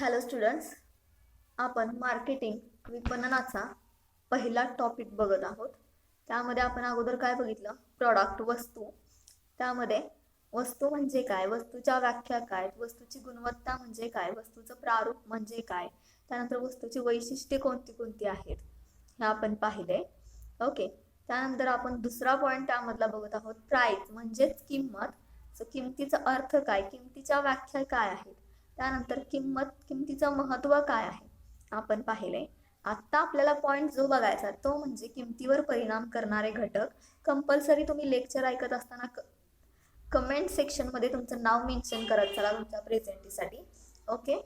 Hello students आपण marketing विपणनाचा पहिला टॉपिक बघत आहोत. त्यामध्ये आपण अगोदर काय बघितलं? प्रॉडक्ट वस्तू. त्यामध्ये वस्तू म्हणजे काय? वस्तूच्या व्याख्या काय? वस्तूची गुणवत्ता म्हणजे काय? वस्तूचं प्रारूप म्हणजे काय? त्यानंतर वस्तूची वैशिष्ट्ये कोणती कोणती आहेत? हे आपण पाहिले. ओके त्यानंतर आपण दुसरा पॉईंट त्यामधला बघत आहोत. प्राईस म्हणजेच किंमत. सो अर्थ काय? किमतीच्या व्याख्या काय आहेत? त्यानंतर किंमत किमतीचं महत्त्व काय आहे? आपण पाहिले आत्ता आपल्याला पॉईंट जो बघायचा तो म्हणजे किमतीवर परिणाम करणारे घटक. कंपल्सरी तुम्ही लेक्चर ऐकत असताना क कमेंट सेक्शनमध्ये तुमचं नाव मेन्शन करत चला तुमच्या प्रेझेंटीसाठी ओके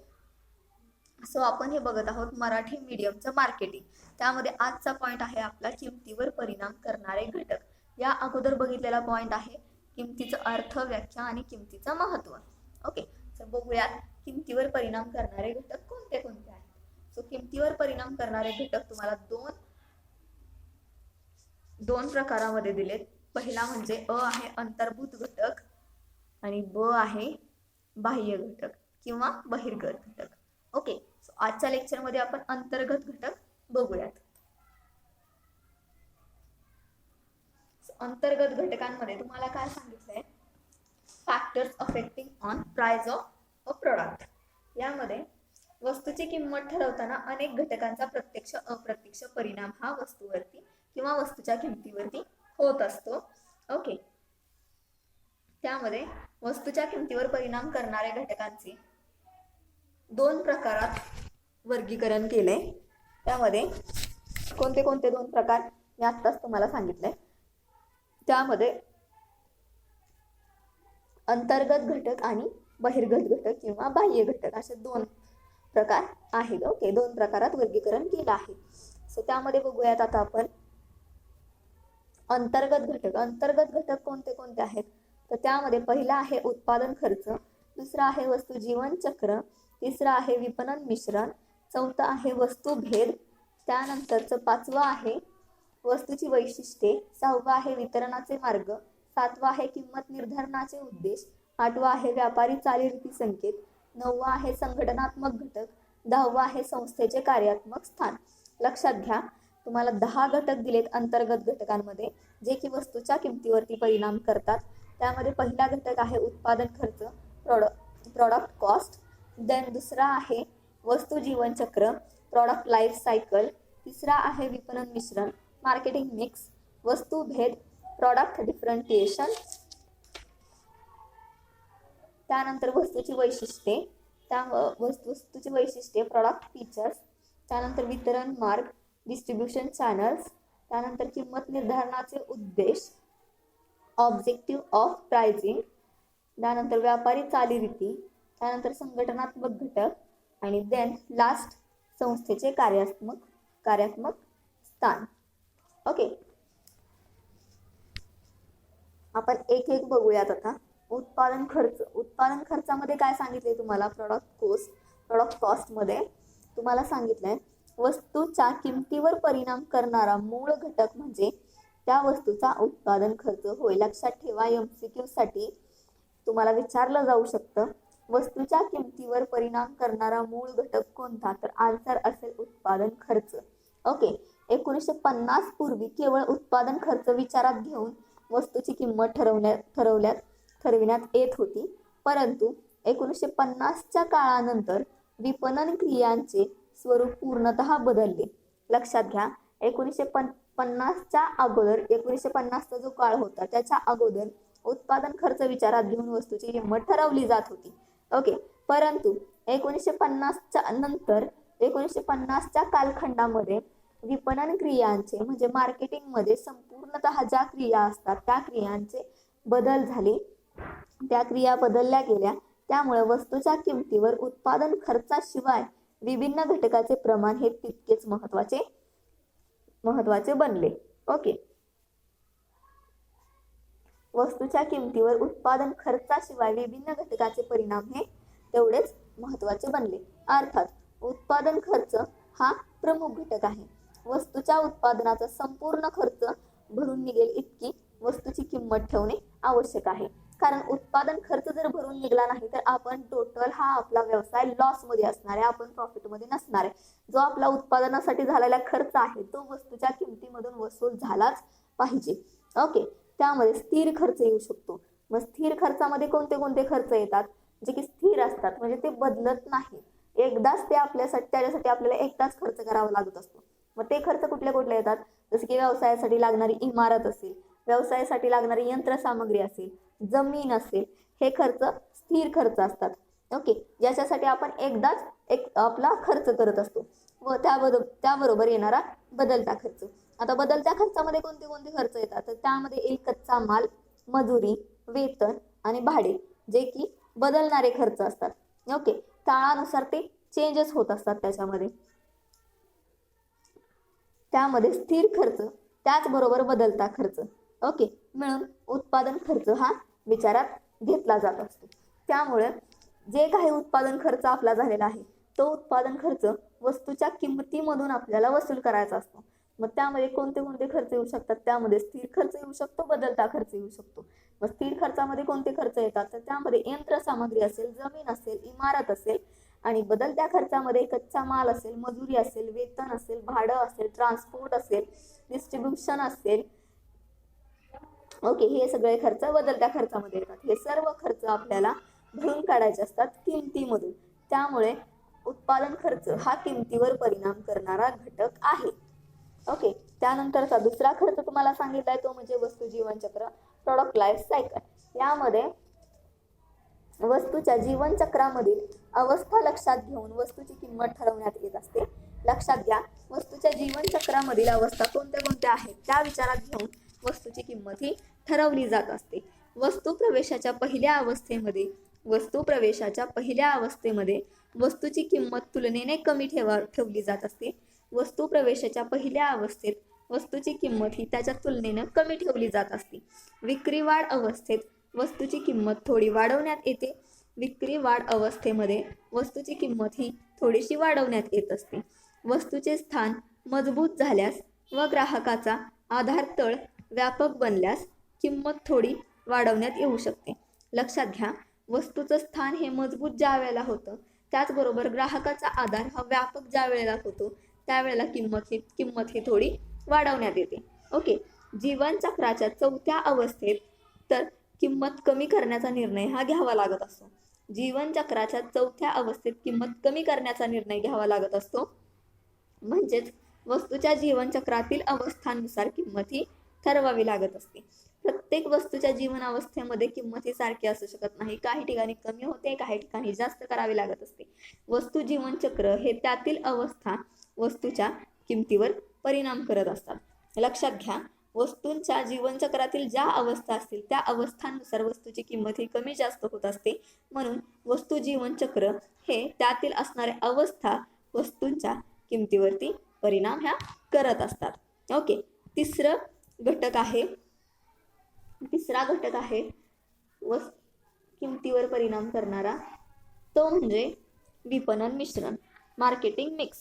सो आपण हे बघत आहोत मराठी मीडियमचं मार्केटिंग त्यामध्ये आजचा पॉईंट आहे आपला किंमतीवर परिणाम करणारे घटक. या अगोदर बघितलेला पॉईंट आहे किमतीचं अर्थ व्याख्या आणि किमतीचं महत्त्व. ओके तर बघूयात. किमतीवर परिणाम करणारे घटक कोणते कोणते आहेत? सो किमतीवर परिणाम करणारे घटक तुम्हाला दोन दोन प्रकारामध्ये दिलेत. पहिला म्हणजे अ आहे अंतर्भूत घटक आणि ब आहे बाह्य घटक किंवा बहिर्गत घटक. ओके सो आजच्या लेक्चरमध्ये आपण अंतर्गत घटक बघूयात. अंतर्गत घटकांमध्ये तुम्हाला काय सांगितलंय? Factors affecting on price of व प्रोडक्ट यामध्ये वस्तूची किंमत ठरवताना अनेक घटकांचा प्रत्यक्ष अप्रत्यक्ष परिणाम हा वस्तूवरती किंवा वस्तूच्या किमतीवरती होत असतो. ओके त्यामध्ये वस्तूच्या किमतीवर परिणाम करणाऱ्या घटकांचे दोन प्रकारात वर्गीकरण केले. त्यामध्ये कोणते कोणते दोन प्रकार? मी आत्ताच तुम्हाला सांगितले. त्यामध्ये अंतर्गत घटक आणि बहिर्गत घटक किंवा बाह्य घटक असे दोन प्रकार आहेत. ओके दोन प्रकारात वर्गीकरण केलं आहे. सो त्यामध्ये बघूयात आता आपण. अंतर्गत घटक. अंतर्गत घटक कोणते कोणते आहेत? तर त्यामध्ये पहिला आहे उत्पादन खर्च. दुसरा आहे वस्तू जीवन चक्र. तिसरा आहे विपणन मिश्रण. चौथा आहे वस्तू भेद. त्यानंतरचं पाचवं आहे वस्तूची वैशिष्ट्ये. सहावा आहे वितरणाचे मार्ग. सातवा आहे किंमत निर्धारणाचे उद्देश. आठवा आहे व्यापारी चालीरीती संकेत नववा आहे संघटनात्मक घटक दहावा आहे संस्थेचे कार्यात्मक स्थान. लक्षात घ्या तुम्हाला दहा घटक दिलेत अंतर्गत घटकांमध्ये जे की वस्तूच्या किमतीवरती परिणाम करतात. त्यामध्ये पहिला घटक आहे उत्पादन खर्च प्रॉडक्ट प्रॉडक्ट कॉस्ट देन दुसरा आहे वस्तू जीवनचक्र प्रॉडक्ट लाईफ सायकल तिसरा आहे विपणन मिश्रण मार्केटिंग मिक्स वस्तू भेद प्रॉडक्ट डिफरंटिएशन त्यानंतर वस्तूची वैशिष्ट्ये. त्या वस्तू वस्तूची वैशिष्ट्ये प्रॉडक्ट फीचर्स त्यानंतर वितरण मार्ग डिस्ट्रीब्युशन चॅनल्स त्यानंतर किंमत निर्धारणाचे उद्देश. ऑब्जेक्टिव्ह ऑफ प्राइजिंग त्यानंतर व्यापारी चालीरीती. त्यानंतर संघटनात्मक घटक. आणि देन लास्ट संस्थेचे कार्यात्मक कार्यात्मक स्थान. ओके आपण एक एक बघूयात आता. उत्पादन खर्च उत्पादन खर्चामध्ये काय सांगितले तुम्हाला? प्रॉडक्ट कोस्ट प्रॉडक्ट कॉस्टमध्ये तुम्हाला सांगितलंय वस्तूच्या किमतीवर परिणाम करणारा मूळ घटक म्हणजे त्या वस्तूचा उत्पादन खर्च. होय लक्षात ठेवा एम सी क्यूसाठी तुम्हाला विचारलं जाऊ शकतं. वस्तूच्या किमतीवर परिणाम करणारा मूळ घटक कोणता? तर आन्सर असेल उत्पादन खर्च. ओके एकोणीसशे पन्नास पूर्वी केवळ उत्पादन खर्च विचारात घेऊन वस्तूची किंमत ठरवण्यात ठरवल्यात. ठरविण्यात येत होती. परंतु एकोणीसशे पन्नासच्या काळानंतर विपणन क्रियांचे स्वरूप पूर्णतः बदलले. लक्षात घ्या एकोणीसशे पन पन्नासच्या अगोदर एकोणीसशे पन्नासचा जो काळ होता त्याच्या अगोदर उत्पादन खर्च विचारात घेऊन वस्तूची किंमत ठरवली जात होती. ओके परंतु एकोणीसशे पन्नासच्या नंतर एकोणीसशे पन्नासच्या कालखंडामध्ये विपणन क्रियांचे म्हणजे मार्केटिंगमध्ये संपूर्णतः ज्या क्रिया असतात त्या क्रियांचे बदल झाले. त्या क्रिया बदलल्या गेल्या. त्यामुळे वस्तूच्या किमतीवर उत्पादन खर्चाशिवाय विभिन्न घटकाचे प्रमाण हे तितकेच महत्त्वाचे महत्त्वाचे बनले. ओके. वस्तूच्या किमतीवर उत्पादन खर्चाशिवाय विभिन्न घटकाचे परिणाम हे तेवढेच महत्त्वाचे बनले. अर्थात उत्पादन खर्च हा प्रमुख घटक आहे. वस्तूच्या उत्पादनाचा संपूर्ण खर्च भरून निघेल इतकी वस्तूची किंमत ठेवणे आवश्यक आहे. कारण उत्पादन खर्च जर भरून निघाला नाही तर आपण टोटल हा आपला व्यवसाय लॉसमध्ये असणार आहे आपण प्रॉफिटमध्ये नसणार आहे. जो आपला उत्पादनासाठी झालेला खर्च आहे तो वस्तूच्या किमतीमधून वसूल झालाच पाहिजे. ओके त्यामध्ये स्थिर खर्च येऊ शकतो. मग स्थिर खर्चामध्ये कोणते कोणते खर्च येतात? जे की स्थिर असतात म्हणजे ते बदलत नाही एकदाच ते आपल्यासाठी त्याच्यासाठी आपल्याला एकदाच खर्च करावा लागत असतो. मग ते खर्च कुठले कुठले येतात? जसे की व्यवसायासाठी लागणारी इमारत असेल व्यवसायासाठी लागणारी यंत्रसामग्री असेल जमीन असेल हे खर्च स्थिर खर्च असतात. ओके ज्याच्यासाठी आपण एकदाच एक आपला खर्च करत असतो. व त्याबरोबर त्याबरोबर येणारा बदलता खर्च. आता बदलत्या खर्चामध्ये कोणते कोणते खर्च येतात? तर त्यामध्ये येईल कच्चा माल मजुरी वेतन आणि भाडे जे की बदलणारे खर्च असतात. ओके काळानुसार ते चेंजेस होत असतात त्याच्यामध्ये. त्यामध्ये स्थिर खर्च त्याचबरोबर बदलता खर्च. ओके मिळून उत्पादन खर्च हा विचारात घेतला जात असतो. त्यामुळे जे काही उत्पादन खर्च आपला झालेला आहे तो उत्पादन खर्च वस्तूच्या किंमतीमधून आपल्याला वसूल करायचा असतो. मग त्यामध्ये कोणते कोणते खर्च येऊ शकतात? त्यामध्ये स्थिर खर्च येऊ शकतो बदलता खर्च येऊ शकतो. मग स्थिर खर्चामध्ये कोणते खर्च येतात? तर त्यामध्ये यंत्रसामग्री असेल जमीन असेल इमारत असेल आणि बदलत्या खर्चामध्ये कच्चा माल असेल मजुरी असेल वेतन असेल भाडं असेल ट्रान्सपोर्ट असेल डिस्ट्रीब्युशन असेल ओके हे सगळे खर्च बदलत्या खर्चामध्ये येतात. हे सर्व खर्च आपल्याला भरून काढायचे असतात किमतीमधून. त्यामुळे उत्पादन खर्च हा किमतीवर परिणाम करणारा घटक आहे. ओके त्यानंतरचा दुसरा खर्च तुम्हाला सांगितलाय तो म्हणजे वस्तू जीवनचक्र प्रॉडक्ट लाईफ सायकल यामध्ये वस्तूच्या जीवनचक्रामधील अवस्था लक्षात घेऊन वस्तूची किंमत ठरवण्यात येत असते. लक्षात घ्या वस्तूच्या जीवनचक्रामधील अवस्था कोणत्या कोणत्या आहेत? त्या विचारात घेऊन वस्तूची किंमत ही ठरवली जात असते. वस्तू प्रवेशाच्या पहिल्या अवस्थेमध्ये वस्तू प्रवेशाच्या पहिल्या अवस्थेमध्ये वस्तूची किंमत तुलनेने कमी ठेवा ठेवली जात असते. वस्तू प्रवेशाच्या पहिल्या अवस्थेत वस्तूची किंमत ही त्याच्या तुलनेनं कमी ठेवली जात असते. विक्री वाढ अवस्थेत वस्तूची किंमत थोडी वाढवण्यात येते. विक्री वाढ अवस्थेमध्ये वस्तूची किंमत ही थोडीशी वाढवण्यात येत असते. वस्तूचे स्थान मजबूत झाल्यास व ग्राहकाचा आधार तळ व्यापक बनल्यास किंमत थोडी वाढवण्यात येऊ शकते. लक्षात घ्या वस्तूचं स्थान हे मजबूत ज्या वेळेला होतं त्याचबरोबर ग्राहकाचा आधार हा व्यापक ज्या वेळेला होतो त्यावेळेला किंमत ही किंमत ही थोडी वाढवण्यात येते. ओके जीवनचक्राच्या चौथ्या अवस्थेत तर किंमत कमी करण्याचा निर्णय हा घ्यावा लागत असतो. जीवनचक्राच्या चौथ्या अवस्थेत किंमत कमी करण्याचा निर्णय घ्यावा लागत असतो. म्हणजेच वस्तूच्या जीवनचक्रातील अवस्थांनुसार किंमत ही ठरवावी लागत असते. प्रत्येक वस्तूच्या जीवन अवस्थेमध्ये किंमत ही सारखी असू शकत नाही. काही ठिकाणी कमी होते काही ठिकाणी जास्त करावी लागत असते. वस्तू जीवनचक्र हे त्यातील अवस्था वस्तूच्या किमतीवर परिणाम करत असतात. लक्षात घ्या वस्तूंच्या जीवनचक्रातील ज्या अवस्था असतील त्या अवस्थांनुसार वस्तूची किंमत ही कमी जास्त होत असते. म्हणून वस्तू जीवनचक्र हे त्यातील असणाऱ्या अवस्था वस्तूंच्या किमतीवरती परिणाम ह्या करत असतात. ओके तिसरं घटक आहे. तिसरा घटक आहे. वस किमतीवर परिणाम करणारा. तो म्हणजे विपणन मिश्रण. Marketing mix.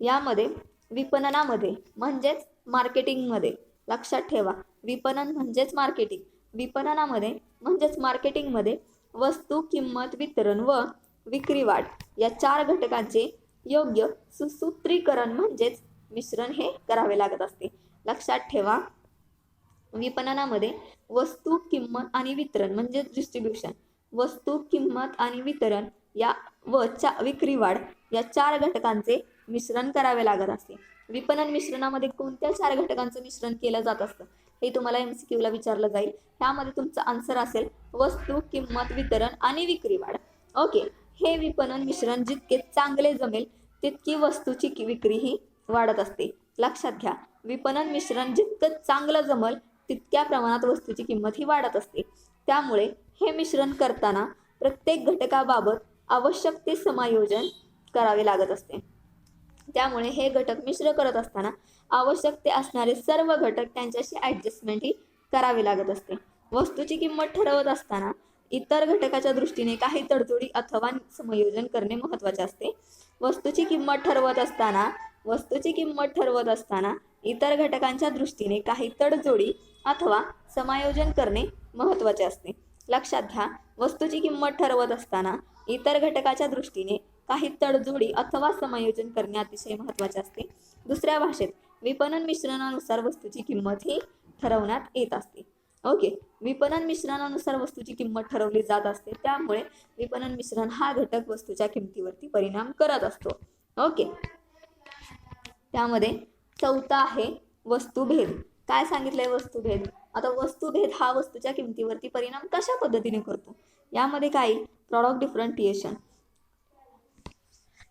यामध्ये विपणनामध्ये म्हणजेच मार्केटिंगमध्ये. लक्षात ठेवा. विपणन म्हणजेच मार्केटिंग. विपणनामध्ये म्हणजेच मार्केटिंगमध्ये वस्तू किंमत वितरण व विक्री वाढ. या चार घटकांचे योग्य सुसूत्रीकरण म्हणजेच मिश्रण हे करावे लागत असते. लक्षात ठेवा. विपणनामध्ये वस्तू किंमत आणि वितरण म्हणजे डिस्ट्रीब्युशन वस्तू किंमत आणि वितरण या व चा विक्री वाढ या चार घटकांचे मिश्रण करावे लागत असते. विपणन मिश्रणामध्ये कोणत्या चार घटकांचं मिश्रण केलं जात असतं? हे तुम्हाला एम सी क्यूला विचारलं जाईल. ह्यामध्ये तुमचं आन्सर असेल वस्तू किंमत वितरण आणि विक्री वाढ. ओके हे विपणन मिश्रण जितके चांगले जमेल तितकी वस्तूची विक्री ही वाढत असते. लक्षात घ्या. विपणन मिश्रण जितकं चांगलं जमल तितक्या प्रमाणात वस्तूची किंमत ही वाढत असते. त्यामुळे हे मिश्रण करताना प्रत्येक घटकाबाबत आवश्यक ते समायोजन करावे लागत असते. त्यामुळे हे घटक मिश्र करत असताना आवश्यक ते असणारे सर्व घटक त्यांच्याशी ॲडजस्टमेंट ही करावी लागत असते. वस्तूची किंमत ठरवत असताना इतर घटकाच्या दृष्टीने काही तडजोडी अथवा समायोजन करणे महत्त्वाचे असते. वस्तूची किंमत ठरवत असताना वस्तूची किंमत ठरवत असताना इतर घटकांच्या दृष्टीने काही तडजोडी अथवा समायोजन करणे महत्त्वाचे असते. लक्षात घ्या वस्तूची किंमत ठरवत असताना इतर घटकाच्या दृष्टीने काही तडजोडी अथवा समायोजन करणे अतिशय महत्त्वाचे असते. दुसऱ्या भाषेत विपणन मिश्रणानुसार वस्तूची किंमत ही ठरवण्यात येत असते. ओके विपणन मिश्रणानुसार वस्तूची किंमत ठरवली जात असते त्यामुळे विपणन मिश्रण हा घटक वस्तूच्या किमतीवरती परिणाम करत असतो. ओके त्यामध्ये चौथा आहे वस्तुभेद. काय सांगितलंय वस्तुभेद? आता वस्तुभेद हा वस्तूच्या किमतीवरती परिणाम कशा पद्धतीने करतो? यामध्ये काय? प्रॉडक्ट डिफरंटिएशन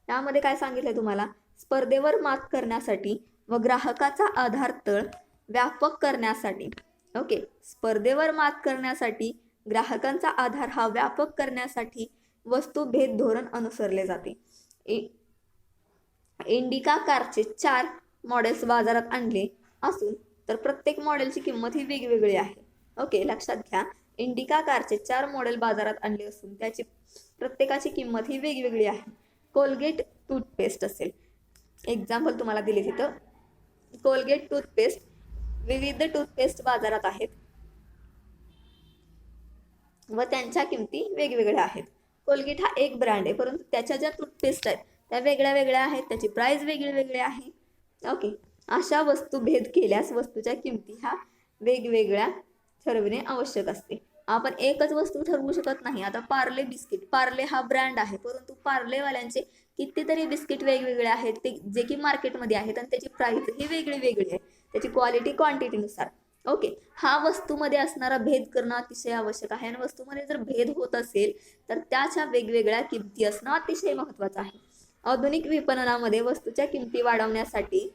यामध्ये काय सांगितलंय तुम्हाला? स्पर्धेवर मात करण्यासाठी व ग्राहकाचा आधार तळ व्यापक करण्यासाठी. ओके. स्पर्धेवर मात करण्यासाठी ग्राहकांचा आधार हा व्यापक करण्यासाठी वस्तुभेद धोरण अनुसरले जाते. ए- इंडिका कारचे चार मॉडेल्स बाजारात आणले असून तर प्रत्येक मॉडेलची किंमत ही वेगवेगळी आहे. ओके लक्षात घ्या. इंडिका कारचे चार मॉडेल बाजारात आणले असून त्याची प्रत्येकाची किंमत ही वेगवेगळी आहे. कोलगेट टूथपेस्ट असेल. एक्झाम्पल तुम्हाला दिले तिथं. कोलगेट टूथपेस्ट विविध टूथपेस्ट बाजारात आहेत. व त्यांच्या किमती वेगवेगळ्या आहेत. कोलगेट हा एक ब्रँड आहे परंतु त्याच्या ज्या टूथपेस्ट आहेत त्या वेगळ्या वेगळ्या आहेत त्याची प्राइस वेगळी वेगळी आहे. ओके. अशा वस्तू भेद केल्यास वस्तूच्या किमती ह्या वेगवेगळ्या ठरविणे आवश्यक असते. आपण एकच वस्तू ठरवू शकत नाही. आता पार्ले बिस्किट. पार्ले हा ब्रँड आहे परंतु पार्लेवाल्यांचे कितीतरी बिस्किट वेगवेगळे आहेत. ते जे की मार्केटमध्ये आहेत आणि त्याची प्राईस ही वेगळी वेगळी आहे. त्याची क्वालिटी क्वांटिटीनुसार ओके. हा वस्तूमध्ये असणारा भेद करणं अतिशय आवश्यक आहे. आणि वस्तूमध्ये जर भेद होत असेल तर त्याच्या वेगवेगळ्या किमती असणं अतिशय महत्त्वाचं आहे. आधुनिक विपणनामध्ये वस्तूच्या किमती वाढवण्यासाठी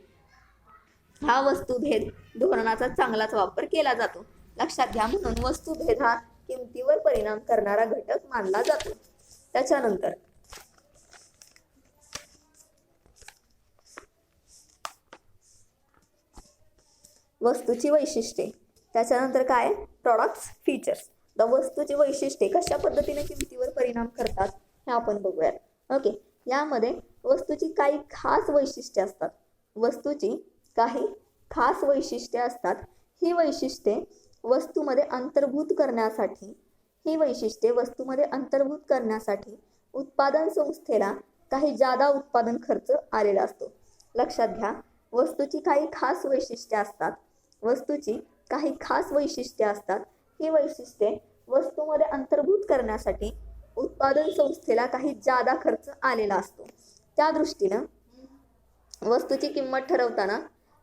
हा वस्तुभेद धोरणाचा चांगलाच वापर केला जातो. लक्षात घ्या म्हणून वस्तुभेद हा किमतीवर परिणाम करणारा घटक मानला जातो. त्याच्यानंतर वस्तूची वैशिष्ट्ये. त्याच्यानंतर काय? प्रॉडक्ट्स फीचर्स द वस्तूची वैशिष्ट्ये कशा पद्धतीने किमतीवर परिणाम करतात हे आपण बघूयात. ओके यामध्ये वस्तूची काही खास वैशिष्ट्ये असतात. वस्तूची काही खास वैशिष्ट्ये असतात. ही वैशिष्ट्ये वस्तूमध्ये अंतर्भूत करण्यासाठी ही वैशिष्ट्ये वस्तूमध्ये अंतर्भूत करण्यासाठी उत्पादन संस्थेला काही जादा उत्पादन खर्च आलेला असतो. लक्षात घ्या वस्तूची काही खास वैशिष्ट्ये असतात. वस्तूची काही खास वैशिष्ट्ये असतात. ही वैशिष्ट्ये वस्तूमध्ये अंतर्भूत करण्यासाठी उत्पादन संस्थेला काही जादा खर्च आलेला असतो. त्या दृष्टीनं वस्तूची किंमत ठरवताना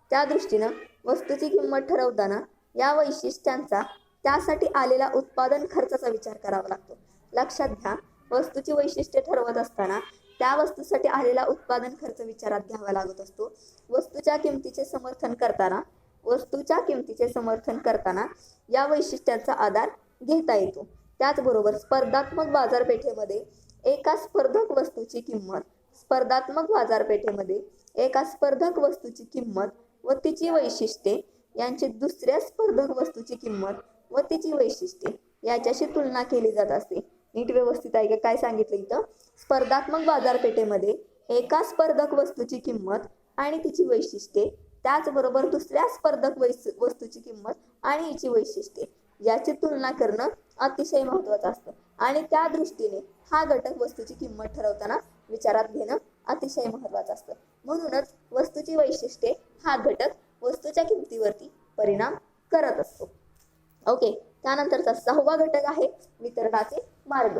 त्या दृष्टीनं वस्तूची किंमत ठरवताना या वैशिष्ट्यांचा त्यासाठी आलेला उत्पादन खर्चाचा विचार करावा लागतो. लक्षात घ्या वस्तूची वैशिष्ट्ये ठरवत असताना त्या वस्तूसाठी आलेला उत्पादन खर्च विचारात घ्यावा लागत असतो. वस्तूच्या किमतीचे समर्थन करताना वस्तूच्या किमतीचे समर्थन करताना या वैशिष्ट्यांचा आधार घेता येतो. त्याचबरोबर स्पर्धात्मक बाजारपेठेमध्ये एका स्पर्धक वस्तूची किंमत स्पर्धात्मक बाजारपेठेमध्ये एका स्पर्धक वस्तूची किंमत व तिची वैशिष्ट्ये यांची दुसऱ्या स्पर्धक वस्तूची किंमत व तिची वैशिष्ट्ये याच्याशी तुलना केली जात असते. नीट व्यवस्थित आहे काय सांगितलं इथं? स्पर्धात्मक बाजारपेठेमध्ये एका स्पर्धक वस्तूची किंमत आणि तिची वैशिष्ट्ये त्याचबरोबर दुसऱ्या स्पर्धक वैस वस्तूची किंमत आणि हिची वैशिष्ट्ये. याची तुलना करणं अतिशय महत्वाचं असतं. आणि त्या दृष्टीने हा घटक वस्तूची किंमत ठरवताना विचारात घेणं अतिशय महत्वाचं असतं. म्हणूनच वस्तूची वैशिष्ट्ये हा घटक वस्तूच्या किमतीवरती परिणाम करत असतो. ओके त्यानंतरचा सहावा घटक आहे वितरणाचे मार्ग.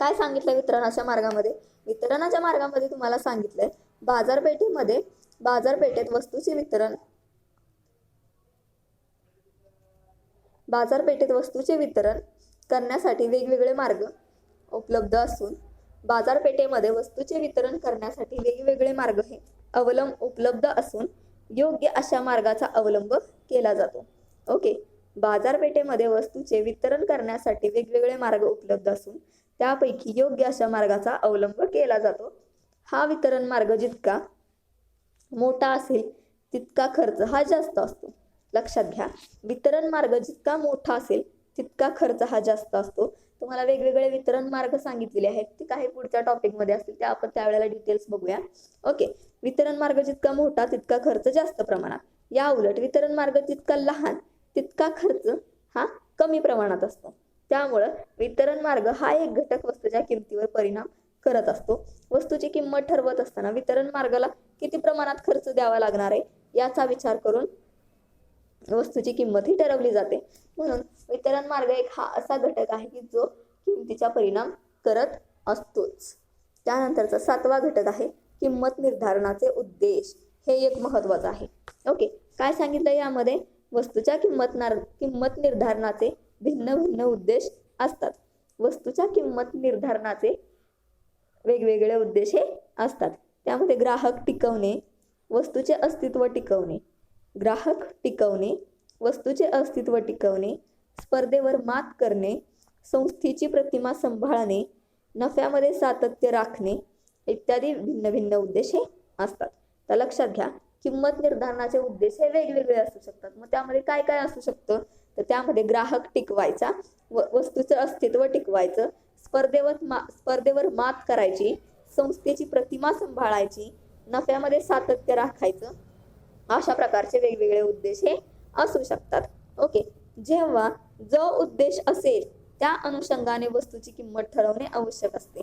काय सांगितलं वितरणाच्या मार्गामध्ये? वितरणाच्या मार्गामध्ये तुम्हाला सांगितलंय बाजारपेठेमध्ये बाजारपेठेत वस्तूचे वितरण बाजारपेठेत वस्तूचे वितरण करण्यासाठी वेगवेगळे मार्ग उपलब्ध असून बाजारपेठेमध्ये वस्तूचे वितरण करण्यासाठी वेगवेगळे मार्ग हे अवलंब उपलब्ध असून योग्य अशा मार्गाचा अवलंब केला जातो. ओके. बाजारपेठेमध्ये वस्तूचे वितरण करण्यासाठी वेगवेगळे मार्ग उपलब्ध असून त्यापैकी योग्य अशा मार्गाचा अवलंब केला जातो. हा वितरण मार्ग जितका मोठा असेल तितका खर्च हा जास्त असतो. लक्षात घ्या. वितरण मार्ग जितका मोठा असेल तितका खर्च हा जास्त असतो. तुम्हाला वेगवेगळे वितरण मार्ग सांगितलेले आहेत. ते काही पुढच्या टॉपिकमध्ये असतील त्या आपण त्यावेळेला डिटेल्स बघूया. ओके वितरण मार्ग जितका मोठा तितका खर्च जास्त प्रमाणात. या उलट वितरण मार्ग जितका लहान तितका खर्च हा कमी प्रमाणात असतो. त्यामुळं वितरण मार्ग हा एक घटक वस्तूच्या किमतीवर परिणाम करत असतो. वस्तूची किंमत ठरवत असताना वितरण मार्गाला किती प्रमाणात खर्च द्यावा लागणार आहे याचा विचार करून वस्तूची किंमत ही ठरवली जाते. म्हणून वितरण मार्ग एक हा असा घटक आहे की जो किमतीचा परिणाम करत असतोच. त्यानंतरचा सातवा घटक आहे किंमत निर्धारणाचे उद्देश. हे एक महत्वाचं आहे. ओके काय सांगितलं यामध्ये? वस्तूच्या किंमत नार किंमत निर्धारणाचे भिन्न भिन्न उद्देश असतात. वस्तूच्या किंमत निर्धारणाचे वेगवेगळे उद्देश हे असतात. त्यामध्ये ग्राहक टिकवणे वस्तूचे अस्तित्व टिकवणे ग्राहक टिकवणे वस्तूचे अस्तित्व टिकवणे स्पर्धेवर मात करणे संस्थेची प्रतिमा सांभाळणे नफ्यामध्ये सातत्य राखणे इत्यादी भिन्न भिन्न उद्देशे असतात. तर लक्षात घ्या किंमत निर्धारणाचे उद्देश हे वेगवेगळे असू शकतात. मग त्यामध्ये काय काय असू शकतं? तर त्यामध्ये ग्राहक टिकवायचा व वस्तूचं अस्तित्व टिकवायचं स्पर्धेवर मा स्पर्धेवर मात करायची संस्थेची प्रतिमा सांभाळायची नफ्यामध्ये सातत्य राखायचं अशा प्रकारचे वेगवेगळे उद्देश हे असू शकतात. ओके जेव्हा जो उद्देश असेल त्या अनुषंगाने वस्तूची किंमत ठरवणे आवश्यक असते.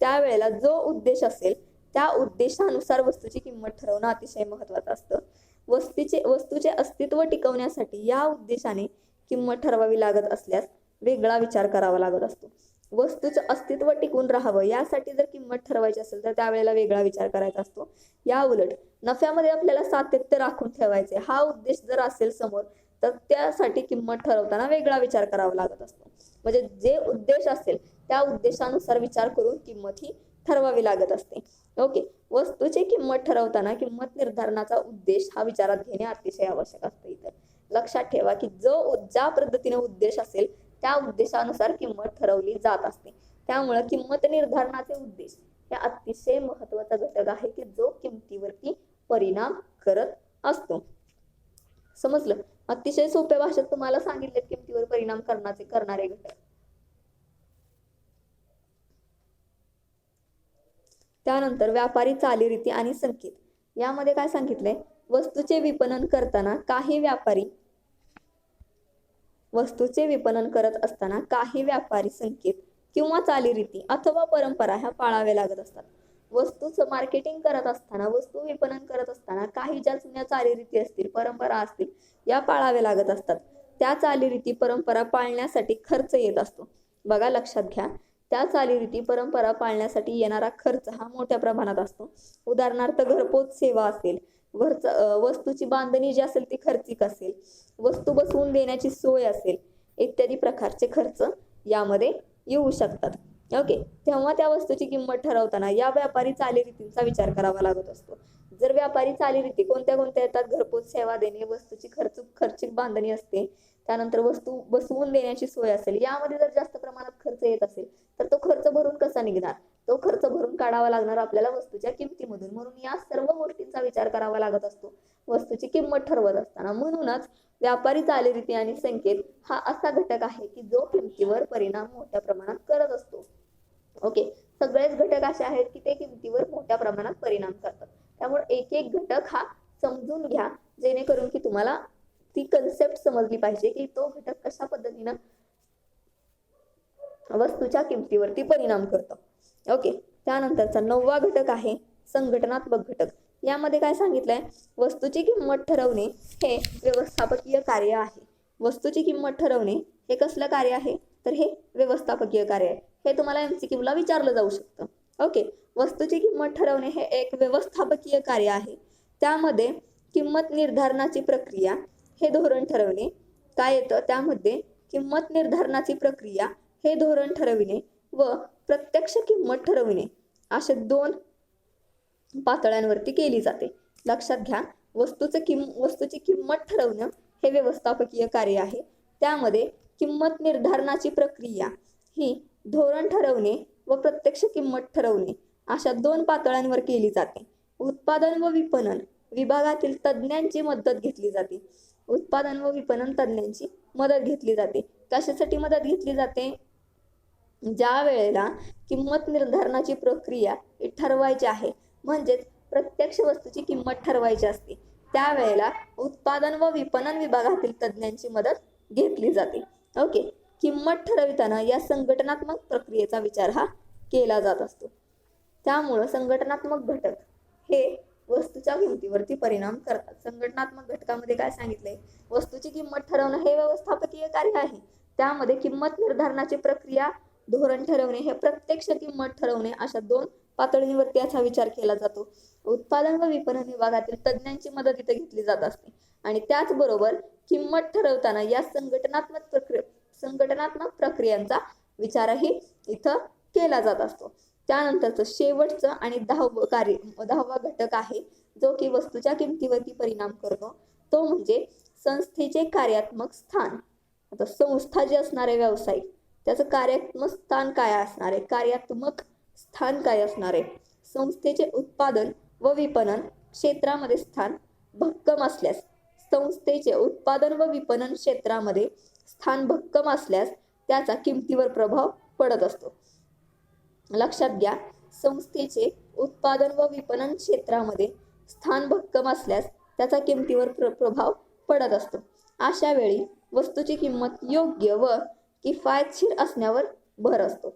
त्यावेळेला जो उद्देश असेल त्या उद्देशानुसार वस्तूची किंमत ठरवणं अतिशय महत्वाचं असतं. वस्तीचे वस्तूचे अस्तित्व टिकवण्यासाठी या उद्देशाने किंमत ठरवावी लागत असल्यास वेगळा विचार करावा लागत असतो. वस्तूचं अस्तित्व टिकून राहावं यासाठी जर किंमत ठरवायची असेल तर त्यावेळेला वेगळा विचार करायचा असतो. या उलट नफ्यामध्ये आपल्याला सातत्य राखून ठेवायचे हा उद्देश जर असेल समोर तर त्यासाठी किंमत ठरवताना वेगळा विचार करावा लागत असतो. म्हणजे जे उद्देश असेल त्या उद्देशानुसार विचार करून किंमत ही ठरवावी लागत असते. ओके वस्तूची किंमत ठरवताना किंमत निर्धारणाचा उद्देश हा विचारात घेणे अतिशय आवश्यक असते इथं. लक्षात ठेवा की जो ज्या पद्धतीने उद्देश असेल त्या उद्देशानुसार किंमत ठरवली जात असते. त्यामुळे किंमत निर्धारणाचे उद्देश हे अतिशय महत्त्वाचा घटक आहे की जो किमतीवरती परिणाम करत असतो. समजलं? अतिशय सोप्या भाषेत तुम्हाला सांगितले किमतीवर परिणाम करण्याचे करणारे घटक. त्यानंतर व्यापारी चालीरीती आणि संकेत. यामध्ये काय सांगितलंय? वस्तूचे विपणन करताना काही व्यापारी वस्तूचे विपणन करत असताना काही व्यापारी संकेत किंवा चालीरीती अथवा परंपरा ह्या पाळाव्या लागत असतात. वस्तूचं मार्केटिंग करत असताना वस्तू विपणन करत असताना काही ज्या जुन्या चालीरीती असतील परंपरा असतील या पाळाव्या लागत असतात. त्या चालीरीती परंपरा पाळण्यासाठी खर्च येत असतो. बघा लक्षात घ्या. त्या चालीरीती परंपरा पाळण्यासाठी येणारा खर्च हा मोठ्या प्रमाणात असतो. उदाहरणार्थ घरपोच सेवा असेल वस्तूची बांधणी जी असेल ती खर्चिक असेल. वस्तू बसवून देण्याची सोय असेल इत्यादी प्रकारचे खर्च यामध्ये येऊ शकतात. ओके? तेव्हा त्या वस्तूची किंमत ठरवताना या व्यापारी चालीरीतींचा विचार करावा लागत असतो. जर व्यापारी चालीरीती कोणत्या कोणत्या येतात? घरपोच सेवा देणे वस्तूची खर्च खर्चिक बांधणी असते. त्यानंतर वस्तू बसवून देण्याची सोय असेल. यामध्ये जर जास्त प्रमाणात खर्च येत असेल तर तो खर्च भरून कसा निघणार? तो खर्च भरून काढावा लागणार आपल्याला वस्तूच्या किमतीमधून. म्हणून या सर्व गोष्टींचा विचार करावा लागत असतो. वस्तूची किंमत ठरवत असताना. म्हणूनच व्यापारी चालीरीती आणि संकेत हा असा घटक आहे की जो किमतीवर परिणाम मोठ्या प्रमाणात करत असतो. ओके? सगळेच घटक असे आहेत की ते किमतीवर मोठ्या प्रमाणात परिणाम करतात. त्यामुळे एक एक घटक हा समजून घ्या जेणेकरून की तुम्हाला ती कन्सेप्ट समजली पाहिजे की तो घटक कशा पद्धतीनं वस्तूच्या किमतीवरती परिणाम करतो. ओके त्यानंतरचा नववा घटक आहे संघटनात्मक घटक. यामध्ये काय सांगितलंय? वस्तूची किंमत ठरवणे हे व्यवस्थापकीय कार्य आहे. वस्तूची किंमत ठरवणे हे कसलं कार्य आहे? तर हे व्यवस्थापकीय कार्य आहे. हे तुम्हाला एमसीक्यू ला विचारलं जाऊ शकतं. ओके वस्तूची किंमत ठरवणे हे एक व्यवस्थापकीय कार्य आहे. त्यामध्ये किंमत निर्धारणाची प्रक्रिया हे धोरण ठरवणे. काय येतं? त्यामध्ये किंमत निर्धारणाची प्रक्रिया हे धोरण ठरविणे व प्रत्यक्ष किंमत ठरविणे. अशा दोन पातळ्यांवरती केली जाते. लक्षात घ्या वस्तूचं किम वस्तूची किंमत ठरवणं हे व्यवस्थापकीय कार्य आहे. त्यामध्ये किंमत निर्धारणाची प्रक्रिया ही धोरण ठरवणे व प्रत्यक्ष किंमत ठरवणे अशा दोन पातळ्यांवर केली जाते. उत्पादन व विपणन विभागातील तज्ज्ञांची मदत घेतली जाते. उत्पादन व विपणन तज्ज्ञांची मदत घेतली जाते. कशासाठी मदत घेतली जाते? ज्या वेळेला किंमत निर्धारणाची प्रक्रिया ही ठरवायची आहे म्हणजेच प्रत्यक्ष वस्तूची किंमत ठरवायची असते त्यावेळेला उत्पादन व विपणन विभागातील तज्ज्ञांची मदत घेतली जाते. ओके किंमत ठरविताना या संघटनात्मक प्रक्रियेचा विचार हा केला जात असतो. त्यामुळं संघटनात्मक घटक हे वस्तूच्या किमतीवरती परिणाम करतात. संघटनात्मक घटकामध्ये काय सांगितलंय? वस्तूची किंमत ठरवणं हे व्यवस्थापकीय कार्य आहे. त्यामध्ये किंमत निर्धारणाची प्रक्रिया धोरण ठरवणे हे प्रत्यक्ष किंमत ठरवणे अशा दोन पातळीवर याचा विचार केला जातो. उत्पादन व विपणन विभागातील तज्ज्ञांची मदत इथे घेतली जात असते. आणि त्याचबरोबर किंमत ठरवताना या संघटनात्मक प्रक्रिया संघटनात्मक प्रक्रियांचा विचारही इथं केला जात असतो. त्यानंतरचं शेवटचं आणि दहावं कार्य दहावा घटक आहे जो की वस्तूच्या किमतीवरती परिणाम करतो. तो म्हणजे संस्थेचे कार्यात्मक स्थान. आता संस्था जी असणारे व्यावसायिक त्याचं कार्यात्मक स्थान काय असणार आहे? कार्यात्मक स्थान काय असणार आहे? संस्थेचे उत्पादन व विपणन क्षेत्रामध्ये स्थान भक्कम असल्यास संस्थेचे उत्पादन व विपणन क्षेत्रामध्ये स्थान भक्कम असल्यास त्याचा किमतीवर प्रभाव पडत असतो. लक्षात घ्या संस्थेचे उत्पादन व विपणन क्षेत्रामध्ये स्थान भक्कम असल्यास त्याचा किमतीवर प्र प्रभाव पडत असतो. अशा वेळी वस्तूची किंमत योग्य व किफायतशीर असण्यावर भर असतो.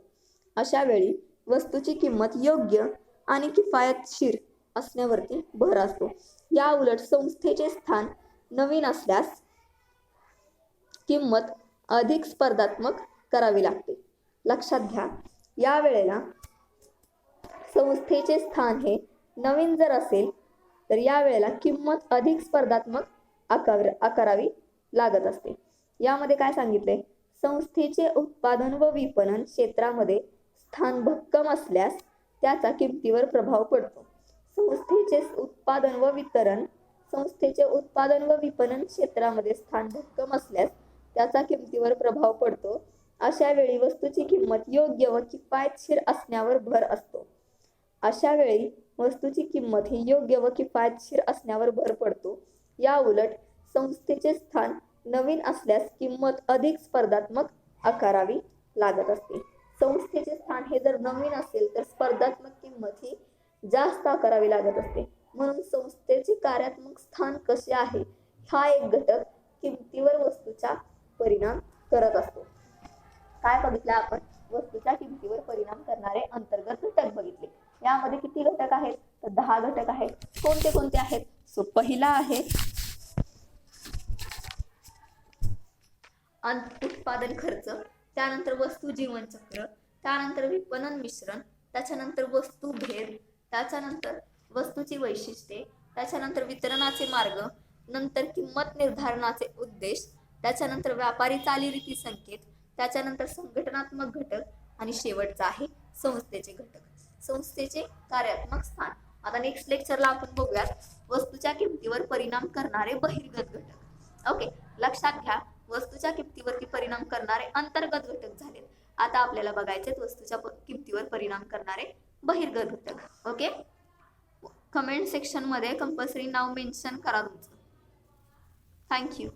अशा वेळी वस्तूची किंमत योग्य आणि किफायतशीर असण्यावरती भर असतो. या उलट संस्थेचे स्थान नवीन असल्यास किंमत अधिक स्पर्धात्मक करावी लागते. लक्षात घ्या या वेळेला संस्थेचे स्थान हे नवीन जर असेल तर या वेळेला किंमत अधिक स्पर्धात्मक आकार आकारावी लागत असते. यामध्ये काय सांगितले? संस्थेचे उत्पादन व विपणन क्षेत्रामध्ये स्थान भक्कम असल्यास त्याचा किमतीवर प्रभाव पडतो. संस्थेचे उत्पादन व वितरण संस्थेचे उत्पादन व विपणन क्षेत्रामध्ये स्थान भक्कम असल्यास त्याचा किमतीवर प्रभाव पडतो. अशा वेळी वस्तूची किंमत योग्य व किफायतशीर असण्यावर भर असतो. अशा वेळी वस्तूची किंमत ही योग्य व किफायतशीर असण्यावर भर पडतो. या उलट संस्थेचे स्थान नवीन असल्यास किंमत अधिक स्पर्धात्मक आकारावी लागत असते. संस्थेचे स्थान हे जर नवीन असेल तर स्पर्धात्मक किंमत ही जास्त आकारावी लागत असते. म्हणून संस्थेचे कार्यात्मक स्थान कसे आहे हा एक घटक किमतीवर वस्तूचा परिणाम करत असतो. काय बघितलं आपण? वस्तूच्या किमतीवर परिणाम करणारे अंतर्गत घटक बघितले. यामध्ये किती घटक आहेत? तर दहा घटक आहेत. कोणते कोणते आहेत? सो पहिला आहे उत्पादन खर्च त्यानंतर वस्तू जीवनचक्र त्यानंतर विपणन मिश्रण त्याच्यानंतर वस्तू भेद त्याच्यानंतर वस्तूची वैशिष्ट्ये त्याच्यानंतर वितरणाचे मार्ग नंतर किंमत निर्धारणाचे उद्देश त्याच्यानंतर व्यापारी चालीरीती संकेत त्याच्यानंतर संघटनात्मक घटक आणि शेवटचा आहे संस्थेचे घटक. संस्थेचे कार्यात्मक स्थान. आता नेक्स्ट लेक्चरला आपण बघूयात वस्तूच्या किमतीवर परिणाम करणारे बहिर्गत घटक. ओके लक्षात घ्या. वस्तूच्या किमतीवरती परिणाम करणारे अंतर्गत घटक झालेत. आता आपल्याला बघायचे वस्तूच्या किमतीवर परिणाम करणारे बहिर्गत घटक. ओके? कमेंट सेक्शनमध्ये कंपल्सरी नाव मेन्शन करा तुमचं. Thank you